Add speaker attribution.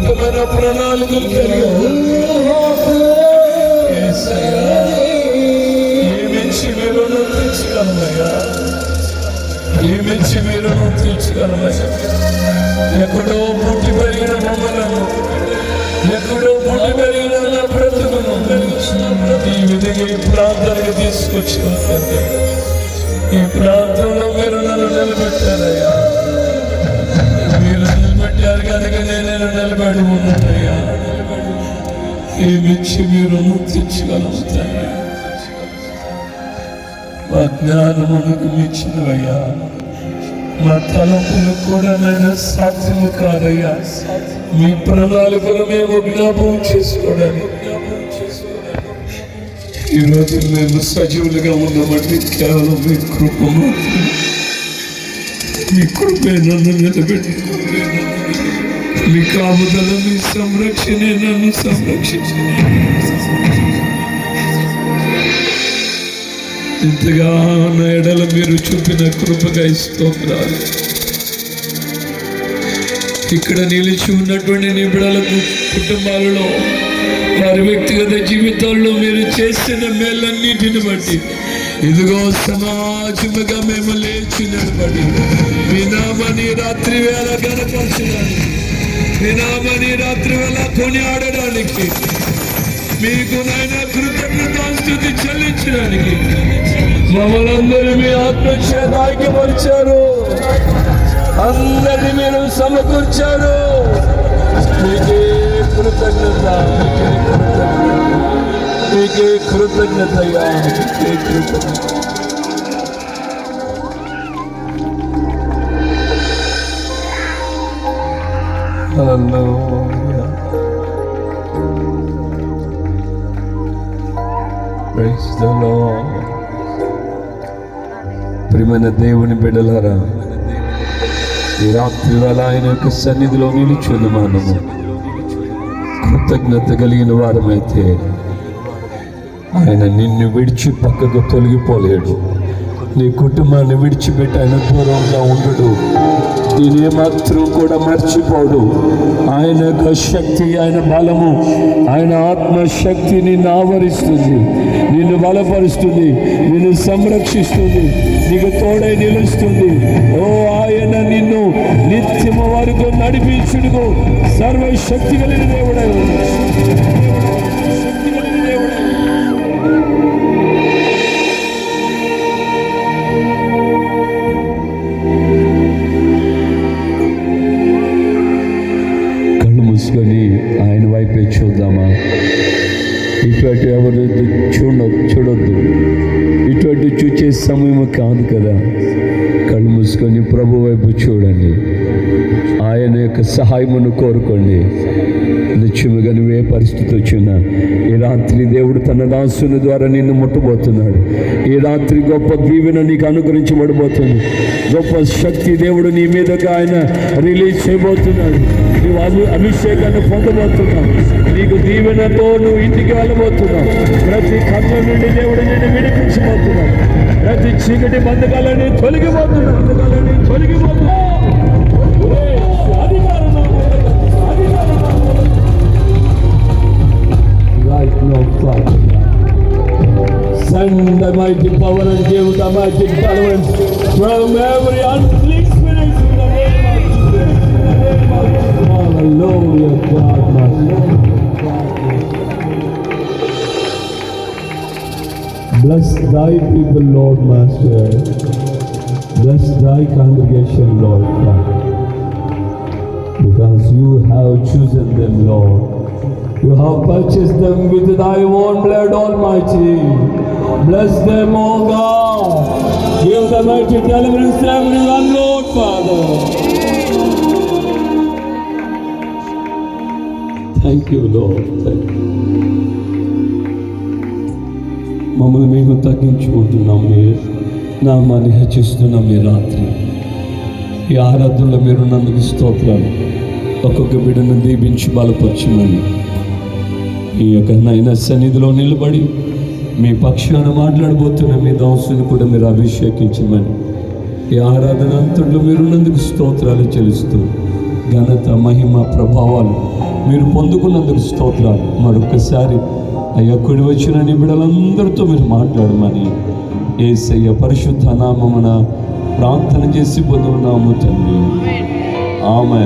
Speaker 1: నమ్మకమైన ప్రణాళికలు కలిగి యేసయ్యా, ఏమిచ్చి మీరు రుణం తీర్చగలమయ్యా ఏమిచ్చి మీరు తీర్చగలమయ్యా ఎక్కడో పుట్టి పెరిగిన మమ్మలను ఎక్కడో పుట్టి పెరిగిన నా బ్రతుకును ఈ విధంగా ఈ ప్రాంతానికి తీసుకొచ్చిన ఈ ప్రాంతం నిలబడి ఉన్నానయ్యా ఏమిచ్చి మీరు ముక్తించగలము మా జ్ఞానమునకు మిచ్చినవయ్యా మా తలంపులు కూడా నేను సాధ్యము కాదయ్యా. మీ ప్రణాళికలు మేము జ్ఞాపకం చేసుకోవడానికి. ఈరోజు మేము సజీవులుగా ఉన్నామంటే కేవలం మీ కృప మీ కృపే నన్ను నిలబెట్టి మీ కాపుదల మీ సంరక్షణ నన్ను సంరక్షించిన ఇంతగా నా ఎడల మీరు చూపిన కృపగా స్తోత్రాలు. ఇక్కడ నిలిచి ఉన్నటువంటి నిబిడలకు కుటుంబాలలో వారి వ్యక్తిగత జీవితాల్లో మీరు చేసిన మేలన్నిటిని బట్టి ఇదిగో సమాజముగా మేము లేచి నిలబడి మీ నామని రాత్రి వేళ గనపరచడానికి నినామని రాత్రి వేళ కొనియాడడానికి. మీకు నాయన కృతజ్ఞతాస్థుతి చెల్లించడానికి. మమ్మల్ని అందరూ మీ ఆత్మక్షేదానికి పరిచారు అందరినీ మీరు సమకూర్చారు. మీకే కృతజ్ఞత. మీకే కృతజ్ఞత మీకే కృతజ్ఞత మీకే కృతజ్ఞత. ప్రియమైన దేవుని బిడ్డలారా ఈ రాత్రి వేళ ఆయన యొక్క సన్నిధిలో నిలుచున్న మనము కృతజ్ఞత కలిగిన వారమైతే ఆయన నిన్ను విడిచి పక్కకు తొలగిపోలేడు. నీ కుటుంబాన్ని విడిచిపెట్టి ఆయన దూరంగా ఉండడు నేనేమాత్రం కూడా మర్చిపోడు ఆయన యొక్క శక్తి ఆయన బలము ఆయన ఆత్మశక్తి నిన్ను ఆవరిస్తుంది నిన్ను బలపరుస్తుంది నిన్ను సంరక్షిస్తుంది నీకు తోడై నిలుస్తుంది. ఓ ఆయన నిన్ను నిత్యము వరకు నడిపించుడుకు సర్వశక్తి కలిగిన దేవుడై ఇటువంటి ఎవరు చూడ చూడొద్దు. ఇటువంటి చూచే సమయం కాదు కదా. కళ్ళు మూసుకొని ప్రభు వైపు చూడండి. ఆయన యొక్క సహాయమును కోరుకోండి. నిత్యముగా ఏ పరిస్థితి వచ్చినా ఈ రాత్రి దేవుడు తన దాసుని ద్వారా నిన్ను ముట్టబోతున్నాడు. ఈ రాత్రి గొప్ప దీవెన నీకు అనుగ్రహించబడబోతుంది. గొప్ప శక్తి దేవుడు నీ మీదగా ఆయన రిలీజ్ చేయబోతున్నాడు. నువ్వు అభిషేకాన్ని పొందబోతున్నావు. నీకు దీవెనతో నువ్వు ఇంటికి వెళ్ళబోతున్నావు ప్రతి కళ్ళ నుండి దేవుడు నేను విడిపించబోతున్నావు ప్రతి చీకటి బంధకాలని తొలగిపోతున్నావు బంధకాలని తొలగిపోతున్నావు Send the mighty power and give the mighty deliverance from every unclean spirit in the name of Jesus. In the name of Jesus. Hallelujah, God, my Lord. Bless thy people, Lord Master. Bless thy congregation, Lord God. Because you have chosen them, Lord. You have purchased them with thy own blood, Almighty. Bless them, O God. Give the mighty deliverance to everyone, Lord Father. Thank you లో మమ్మల్ని మేము తగ్గించుకుంటున్నాం మీరు నామాన్ని హెచ్చిస్తున్నాం ఈ రాత్రి. ఈ ఆరాధనలో మీరు నందుకు స్తోత్రాలు. ఒక్కొక్క బిడ్డను దీపించి బలపరచమని. ఈ యొక్క నైనా సన్నిధిలో నిలబడి మీ పక్షాన మాట్లాడబోతున్న మీ దాసుని కూడా మీరు అభిషేకించమని. ఈ ఆరాధన అంతట్లో మీరు నందుకు స్తోత్రాలు చెల్లిస్తూ ఘనత మహిమ ప్రభావాలు మీరు పొందుకున్నందుకు స్తోత్రాలు. మరొకసారి అయ్యా కుడి వచ్చిన నిబిడలందరితో మీరు మాట్లాడమని ఏసయ్య పరిశుద్ధ నామమున ప్రార్థన చేసి పొందుకున్నాము తండ్రి. ఆమె